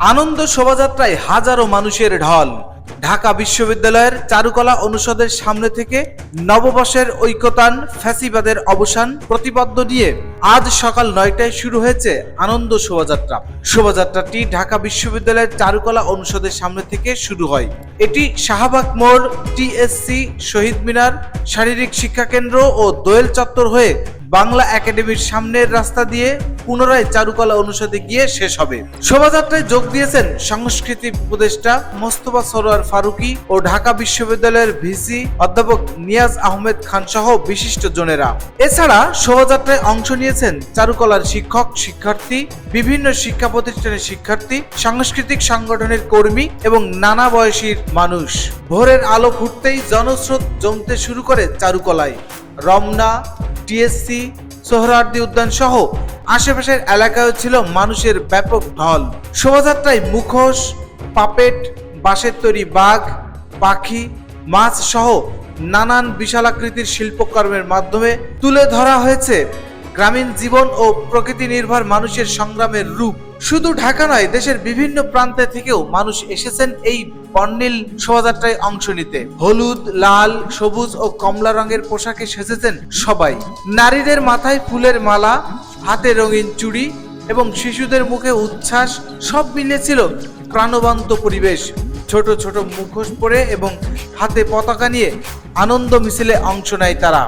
আনন্দ শোভাযাত্রায় হাজারো মানুষের ঢল। ঢাকা বিশ্ববিদ্যালয়ের চারুকলা অনুষদের সামনে থেকে নববর্ষের ঐক্যতান ফ্যাসিবাদের অবসান প্রতিপাদ্য নিয়ে আজ সকাল নয়টায় শুরু হয়েছে আনন্দ শোভাযাত্রা। শোভাযাত্রাটি ঢাকা বিশ্ববিদ্যালয়ের চারুকলা অনুষদের সামনে থেকে শুরু হয়। এটি শাহবাগ মোড়, টিএসসি, শহীদ মিনার, শারীরিক শিক্ষা কেন্দ্র ও দোয়েল চত্বর হয়ে বাংলা একাডেমির সামনের রাস্তা দিয়ে পুনরায় চারুকলা অনুষদে গিয়ে শেষ হবে। শোভাযাত্রায় যোগ দিয়েছেন সংস্কৃতি উপদেষ্টা মোস্তফা সরোয়ার ফারুকি ও ঢাকা বিশ্ববিদ্যালয়ের ভিসি অধ্যাপক নিয়াজ আহমেদ খান সহ বিশিষ্ট জনেরা। এছাড়া শোভাযাত্রায় অংশ নিয়েছেন চারুকলার শিক্ষক, শিক্ষার্থী, বিভিন্ন শিক্ষা প্রতিষ্ঠানের শিক্ষার্থী, সাংস্কৃতিক সংগঠনের কর্মী এবং নানা বয়সীর মানুষ। ভোরের আলো ফুটতেই জনস্রোত জমতে শুরু করে চারুকলায়। রমনা টিএসসি সোহরার্দি উদ্যান সহ আশেপাশের এলাকায় ছিল মানুষের ব্যাপক ঢল। শোভাযাত্রায় মুখোশ, পাপেট, বাঁশের তৈরি বাঘ, পাখি, মাছ সহ নানান বিশালাকৃতির শিল্পকর্মের মাধ্যমে তুলে ধরা হয়েছে গ্রামীণ জীবন ও প্রকৃতি নির্ভর মানুষের সংগ্রামের রূপ। শুধু ঢাকা নয়, দেশের বিভিন্ন প্রান্তে থেকেও মানুষ এসেছেন এই বর্ণিল শোভাযাত্রায় অংশ নিতে। হলুদ, লাল, সবুজ ও কমলা রঙের পোশাকে সেজেছেন সবাই। নারীদের মাথায় ফুলের মালা, হাতে রঙিন চুড়ি এবং শিশুদের মুখে উচ্ছ্বাস, সব মিলেছিল প্রাণবন্ত পরিবেশ। ছোট ছোট মুখোশ পরে এবং হাতে পতাকা নিয়ে আনন্দ মিছিলে অংশ নেয় তারা।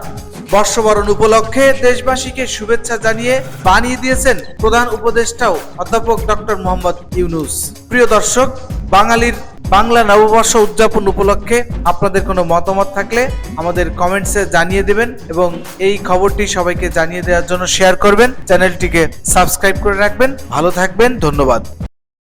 বর্ষবরণ উপলক্ষে দেশবাসীকে শুভেচ্ছা জানিয়ে বানিয়ে দিয়েছেন প্রধান উপদেষ্টাও অধ্যাপক ডক্টর মোহাম্মদ ইউনুস। প্রিয় দর্শক, বাঙালির বাংলা নববর্ষ উদযাপন উপলক্ষে আপনাদের কোনো মতামত থাকলে আমাদের কমেন্টসে জানিয়ে দেবেন এবং এই খবরটি সবাইকে জানিয়ে দেওয়ার জন্য শেয়ার করবেন। চ্যানেলটিকে সাবস্ক্রাইব করে রাখবেন। ভালো থাকবেন। ধন্যবাদ।